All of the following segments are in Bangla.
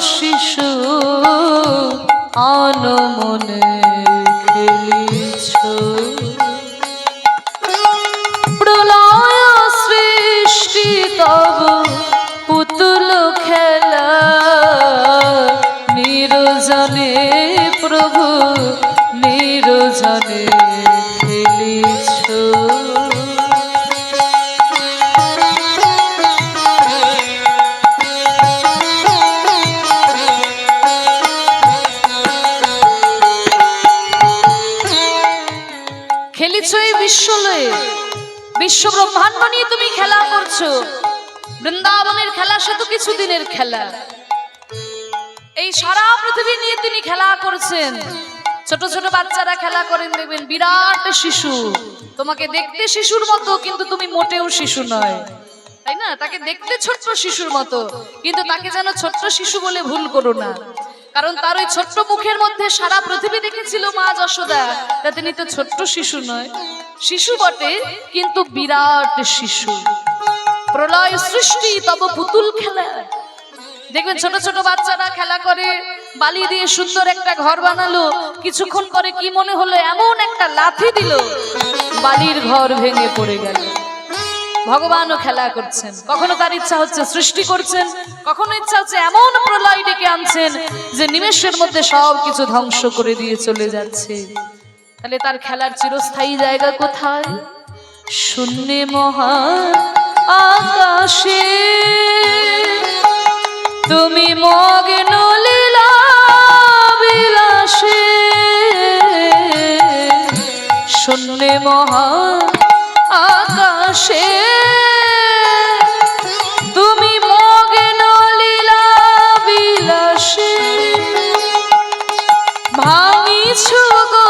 শিশু আন বিশ্বলয়ে বিশ্ব ব্রহ্মাণ্ড নিয়ে তুমি খেলা করছ। বৃন্দাবনের খেলা সে তো কিছু দিনের খেলা। এই সারা পৃথিবী নিয়ে তিনি খেলা করছেন। ছোট ছোট বাচ্চারা খেলা করেন দেখবেন, বিরাট শিশু। তোমাকে দেখতে শিশুর মতো, কিন্তু তুমি মোটেও শিশু নয়। তাই না? তাকে দেখতে ছোট্ট শিশুর মতো, কিন্তু তাকে যেন ছোট্ট শিশু বলে ভুল করো না। কারণ তার ওই ছোট্ট মুখের মধ্যে সারা পৃথিবী দেখেছিল মা যশোদা, তা তিনি তো ছোট্ট শিশু নয়। শিশু বটে, কিন্তু বিরাট শিশু। প্রলয় সৃষ্টি, তব পুতুল খেলা। দেখবেন ছোট ছোট বাচ্চারা খেলা করে, বালি দিয়ে সুন্দর একটা ঘর বানালো। কিছুক্ষণ পরে কি মনে হলো, এমন একটা লাথি দিল। বালির ঘর ভেঙে পড়ে গেল। ভগবানও খেলা করছেন। কখনো তার ইচ্ছা হচ্ছে সৃষ্টি করছেন, কখনো ইচ্ছা হচ্ছে এমন প্রলয় ডেকে আনছেন যে নিমেষের মধ্যে সব কিছু ধ্বংস করে দিয়ে চলে যাচ্ছে। তাহলে তার খেলার চিরস্থায়ী জায়গা কোথায়? শূন্যে মহা আকাশে। তুমি মগ্ন লীলা বিলাসে। শূন্যে মহা আকাশে। তুমি মগ্ন লীলা ভাঙিছ গড়িছ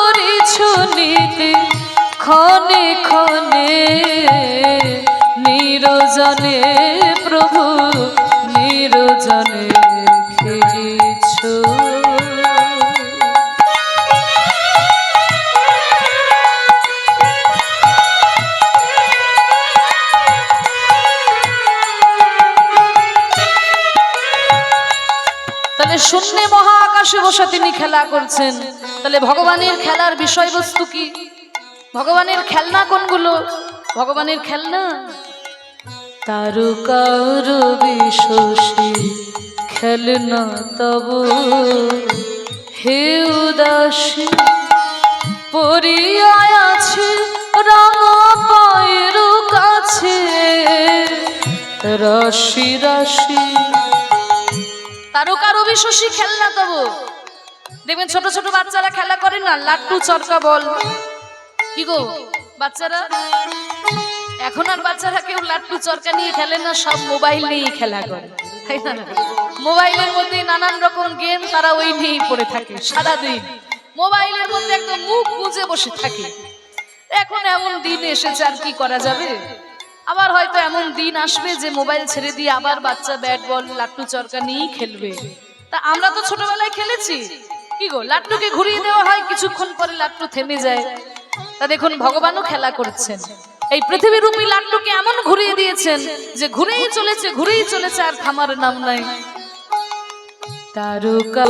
নীতি ক্ষণে ক্ষণে নিরজনে তাহলে শূন্যে মহা আকাশে বসে তিনি খেলা করছেন। তাহলে ভগবানের খেলার বিষয়বস্তু কি? ভগবানের খেলনা কোনগুলো? ভগবানের খেলনা? তারকার বিশ্বসী খেলনা তব। হে উদাসী, পরিয়ায় আছে, রাঙা পায়ের কাছে। রাশি রাশি তারকার অবিশ্বাসী খেলনা তবু। দেখবেন ছোট ছোট বাচ্চারা খেলা করে না, লাট্টু চরকা বল। কি গো, বাচ্চারা? এখন আর বাচ্চারা কেউ লাট্টু চরকা নিয়ে খেলে না, সব মোবাইল নিয়েই খেলা করে। তাই না? মোবাইলের মধ্যে নানান রকম গেম তারা ওই নিয়েই পড়ে থাকে সারাদিন। মোবাইলের মধ্যে একদম মুখ গুজে বসে থাকে। এখন এমন দিন এসেছে, আর কি করা যাবে? আবার হয়তো এমন দিন আসবে যে মোবাইল ছেড়ে দিয়ে আবার বাচ্চা ব্যাট বল, লাট্টু চরকা নিয়েই খেলবে। তা আমরা তো ছোটবেলায় খেলেছি। কি গো, লাট্টুকে ঘুরিয়ে দেওয়া হয়, কিছুক্ষণ পরে লাট্টু থেমে যায়। তা দেখুন, ভগবানও খেলা করছেন। এই পৃথিবী রূপী লাট্টুকে এমন ঘুরিয়ে দিয়েছেন যে ঘুরেই চলেছে ঘুরেই চলেছে, আর থামার নাম নাই। তারকা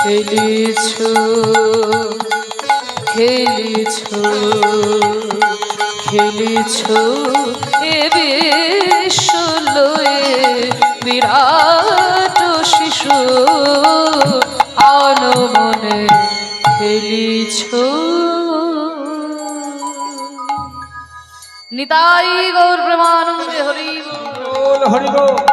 খেলিছ খেলিছ। খেলিছ? এ বিশ্বলয়ে বিরাট শিশু। আন মনে খেলিছ? নিতাই গৌর প্রেমানন্দে হরি হরি বল